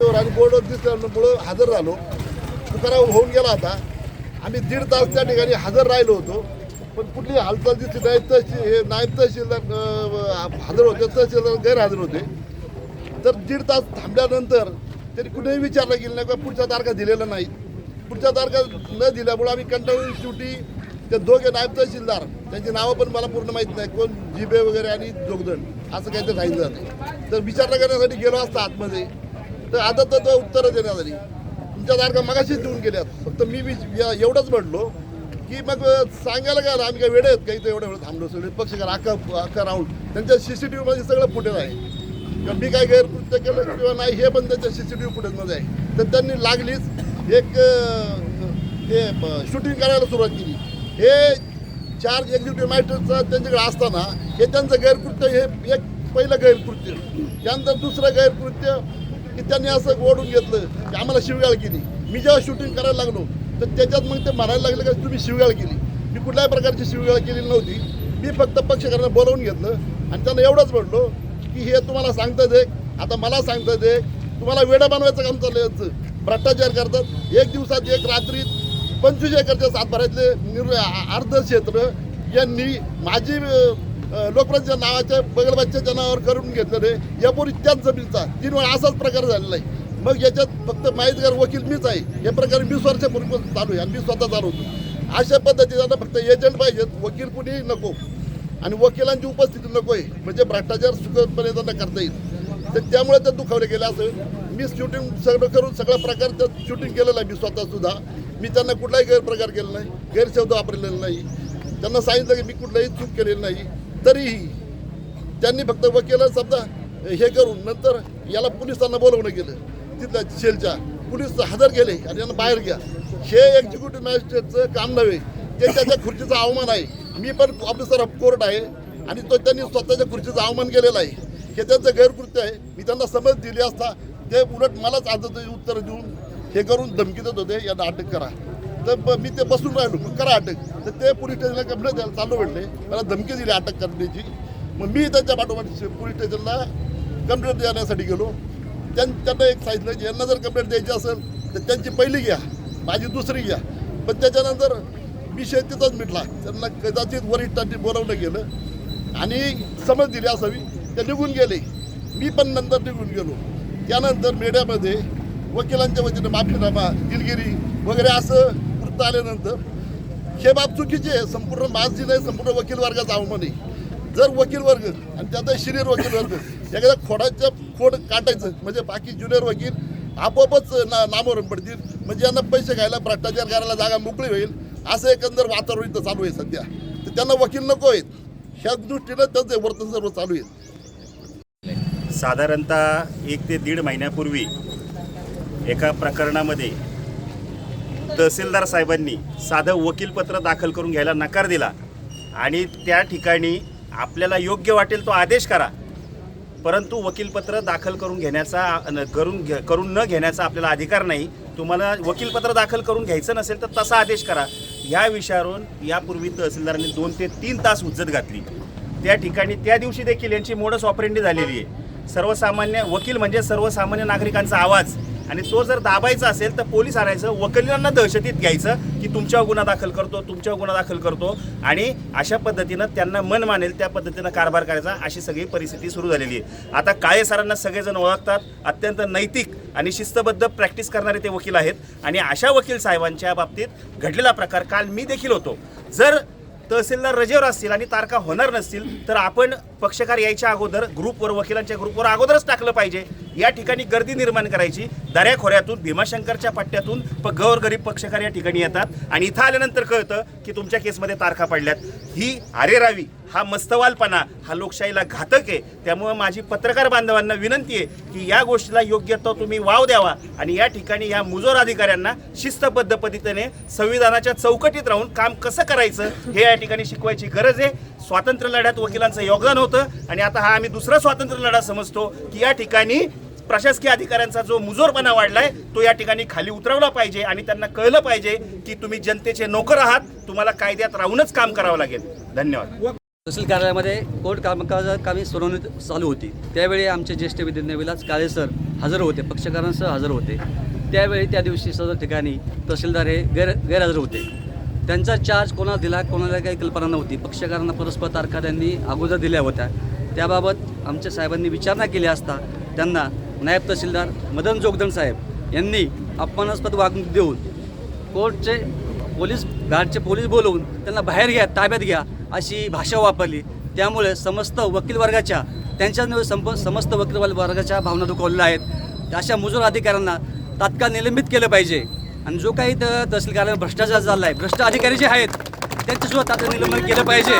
आणि बोर्डवर दिसल्यामुळं हजर राहिलो तुकाराम होऊन गेला होता. आम्ही दीड तास त्या ठिकाणी हजर राहिलो होतो. पण कुठली हालचाल दिसली नाही तहसील हे नायब तहसीलदार हजर होते तहसीलदार गैरहजर होते. तर दीड तास थांबल्यानंतर त्यांनी कुठेही विचारलं गेलं नाही का पुढच्या तारखा दिलेल्या नाही. पुढच्या तारखा न दिल्यामुळे आम्ही कंटाळून शेवटी ते दोघे नायब तहसीलदार त्यांची नावं पण मला पूर्ण माहीत नाही कोण जिबे वगैरे आणि जोगदंड असं काही ते सांगितलं तर विचारणा करण्यासाठी गेलो असता आतमध्ये. तर आता तर तो उत्तरं देण्यात आली तुमच्या तारखा मगाशीच देऊन गेल्यात. फक्त मी विच- एवढंच म्हटलो की मग सांगायला काय आम्ही काय वेळे आहेत काही तर एवढं वेळ थांबलो सगळे? पक्षकार अख्खा अख्खा राऊंड त्यांच्या सी सी टी व्हीमध्ये सगळं फुटेज आहे. किंवा मी काय गैरकृत्य केलं किंवा नाही हे पण त्यांच्या सी सी टी व्ही फुटेजमध्ये आहे. तर त्यांनी लागलीच एक हे शूटिंग करायला सुरुवात केली. हे चार एक्झिक्युटिव्ह मॅजिस्ट्रेटचं त्यांच्याकडे असताना हे त्यांचं गैरकृत्य हे एक पहिलं गैरकृत्य. त्यानंतर दुसरं गैरकृत्य की त्यांनी असं ओढून घेतलं की आम्हाला शिवगाळ केली. मी जेव्हा शूटिंग करायला लागलो तर त्याच्यात मग ते म्हणायला लागलं की तुम्ही शिवगाळ केली. मी कुठल्याही प्रकारची शिवगाळ केलेली नव्हती. मी फक्त पक्षकारांना बोलावून घेतलं आणि त्यांना एवढंच म्हटलो की हे तुम्हाला सांगतात एक आता मला सांगतात एक तुम्हाला वेडा बनवायचं काम चाललं यांचं. भ्रष्टाचार करतात. एक दिवसात एक रात्रीत पंचवीस एकरच्या सातबाऱ्यातले निर् अर्ध क्षेत्र यांनी माझी लोकप्रतिच्या नावाच्या बगलबाजच्या जनावर करून घेतलेले यापूर्वी त्याच जमिनीचा तीन वेळा असाच प्रकार झालेला आहे. मग याच्यात फक्त माहितगार वकील मीच आहे. हे प्रकार वीस वर्षापूर्वी चालू आहे आणि मी स्वतः चालवतो अशा पद्धतीचा फक्त एजंट पाहिजेत. वकील कुणीही नको. आणि वकिलांची उपस्थिती नको आहे. म्हणजे भ्रष्टाचार सुखदपणे त्यांना करता येईल. तर त्यामुळे ते दुखावले गेले असं मी शूटिंग सगळं करून सगळ्या प्रकारचं शूटिंग केलेलं आहे मी स्वतःसुद्धा मी त्यांना कुठलाही गैरप्रकार केला नाही. गैरशब्द वापरलेला नाही. त्यांना सांगितलं की मी कुठलाही चूक केलेली नाही. तरीही त्यांनी फक्त वकिला समजा हे करून नंतर याला पोलिसांना बोलवणं गेलं तिथल्या शेलच्या पोलीस हजर गेले आणि यांना बाहेर घ्या. हे एक्झिक्युटिव्ह मॅजिस्ट्रेटचं काम नव्हे. ते त्याच्या खुर्चीचा अवमान आहे. मी पण ऑफिसर ऑफ कोर्ट आहे आणि तो त्यांनी स्वतःच्या खुर्चीचा अवमान केलेला आहे. हे त्यांचं गैरकृत्य आहे. मी त्यांना समज दिली असता ते उलट मलाच आज उत्तर देऊन हे करून धमकी देत होते. यांना अटक करा. तर ब- मी ते बसून राहिलो. करा अटक. तर ते पोलीस स्टेशनला कंप्लेंट द्यायला चालू भेटले मला धमकी दिली अटक करण्याची. मग मी त्यांच्या पाठोपाठ पोलीस स्टेशनला कंप्लेंट देण्यासाठी गेलो. त्यां त्यांना एक सांगितलं की यांना जर कंप्लेंट द्यायची असेल तर त्यांची पहिली घ्या. माझी दुसरी घ्या. पण त्याच्यानंतर विषय तिथंच मिटला. त्यांना कदाचित वरिष्ठांनी बोलावलं गेलं. आणि समज दिली असावी. ते निघून गेले. मी पण नंतर निघून गेलो. त्यानंतर मीडियामध्ये वकिलांच्या वतीनं माफीनामा दिलगिरी वगैरे असं सत्ता आल्यानंतर हे बाब चुकीचे आहे. संपूर्ण माझी नाही संपूर्ण वकील वर्गाचा आव्हान आहे जर वकील वर्ग आणि त्यात शिरीर वकील वर्ग एखाद्या खोडाच्या खोड काटायचं म्हणजे बाकी ज्युनियर वकील आपोआपच ना नामोरण पडतील. म्हणजे यांना पैसे घ्यायला भ्रष्टाचार करायला जागा मोकळी होईल. असं एकंदर वातावरण इथं चालू आहे सध्या. तर त्यांना वकील नको आहेत. ह्या दृष्टीनं त्यांचं वर्तन सर्व चालू आहे. साधारणतः एक ते दीड महिन्यापूर्वी एका प्रकरणामध्ये तहसीलदार साहेबांनी साधं वकीलपत्र दाखल करून घ्यायला नकार दिला. आणि त्या ठिकाणी आपल्याला योग्य वाटेल तो आदेश करा. परंतु वकीलपत्र दाखल करून घेण्याचा न- करून घे करून न घेण्याचा आपल्याला अधिकार नाही. तुम्हाला वकीलपत्र दाखल करून घ्यायचं नसेल तर तसा आदेश करा. या विषयावरून यापूर्वी तहसीलदारांनी दोन ते तीन तास उज्जत घातली. त्या ठिकाणी त्या दिवशी देखील यांची मोडस ऑपरेंडी झालेली आहे. सर्वसामान्य वकील म्हणजे सर्वसामान्य नागरिकांचा आवाज. आणि तो जर दाबायचा असेल तर पोलीस आणायचं वकिलांना दहशतीत घ्यायचं की तुमच्यावर गुन्हा दाखल करतो तुमच्यावर गुन्हा दाखल करतो. आणि अशा पद्धतीनं त्यांना मन मानेल त्या पद्धतीनं कारभार करायचा अशी सगळी परिस्थिती सुरू झालेली आहे. आता काळे सरांना सगळेजण ओळखतात अत्यंत नैतिक आणि शिस्तबद्ध प्रॅक्टिस करणारे ते वकील आहेत. आणि अशा वकील साहेबांच्या बाबतीत घडलेला प्रकार काल मी देखील होतो. जर तहसीलदार रजेवर असतील आणि तारखा होणार नसतील तर आपण पक्षकार यायच्या अगोदर ग्रुपवर वकिलांच्या ग्रुपवर अगोदरच टाकलं पाहिजे. या ठिकाणी गर्दी निर्माण करायची. दऱ्याखोऱ्यातून भीमाशंकरच्या पट्ट्यातून प गरीब पक्षकार या ठिकाणी येतात. आणि इथं आल्यानंतर कळतं की तुमच्या केसमध्ये तारखा पडल्यात. ही अरेरावी हा मस्तवालपणा हा लोकशाहीला घातक आहे. त्यामुळे माझी पत्रकार बांधवांना विनंती आहे की या गोष्टीला योग्य तो तुम्ही वाव द्यावा. आणि या ठिकाणी या मुजोर अधिकाऱ्यांना शिस्तबद्ध पद्धतीने संविधानाच्या चौकटीत राहून काम कसं करायचं हे या ठिकाणी शिकवायची गरज आहे. स्वातंत्र्य लढ्यात वकिलांचं योगदान होतं. आणि आता हा आम्ही दुसरा स्वातंत्र्य लढा समजतो की या ठिकाणी प्रशासकीय अधिकाऱ्यांचा जो मुजोरपणा वाढलाय तो या ठिकाणी खाली उतरवला पाहिजे आणि त्यांना कळलं पाहिजे की तुम्ही जनतेचे नोकर आहात तुम्हाला कायद्यात राहूनच काम करावं लागेल. धन्यवाद. तहसील कार्यालयामध्ये कोर्ट कामकाज कामी सुनावणी चालू होती. त्यावेळी आमचे ज्येष्ठ विधिज्ञ विलास काळे सर हजर होते पक्षकारांसह हजर होते. त्यावेळी त्या दिवशी सर्व ठिकाणी तहसीलदार हे गैर गैरहजर होते. त्यांचा चार्ज कोणाला दिला कोणाला काही कल्पना नव्हती. पक्षकारांना परस्पर तारखा त्यांनी अगोदर दिल्या होत्या. त्याबाबत आमच्या साहेबांनी विचारणा केली असता त्यांना नायब तहसीलदार मदन जोगदन साहेब यांनी अपमानास्पद वागणूक देऊन कोर्टचे पोलीस गार्डचे पोलीस बोलवून त्यांना बाहेर घ्या ताब्यात घ्या अशी भाषा वापरली. त्यामुळे समस्त वकील वर्गाच्या त्यांच्या संप समस्त वकील वर्गाच्या भावना दुखावलेल्या आहेत. अशा मुजोर अधिकाऱ्यांना तात्काळ निलंबित केलं पाहिजे. आणि जो काही तहसील कार्यालयात भ्रष्टाचार झाला आहे भ्रष्ट अधिकारी जे आहेत त्यांच्यासुद्धा तात्काळ निलंबन केलं पाहिजे.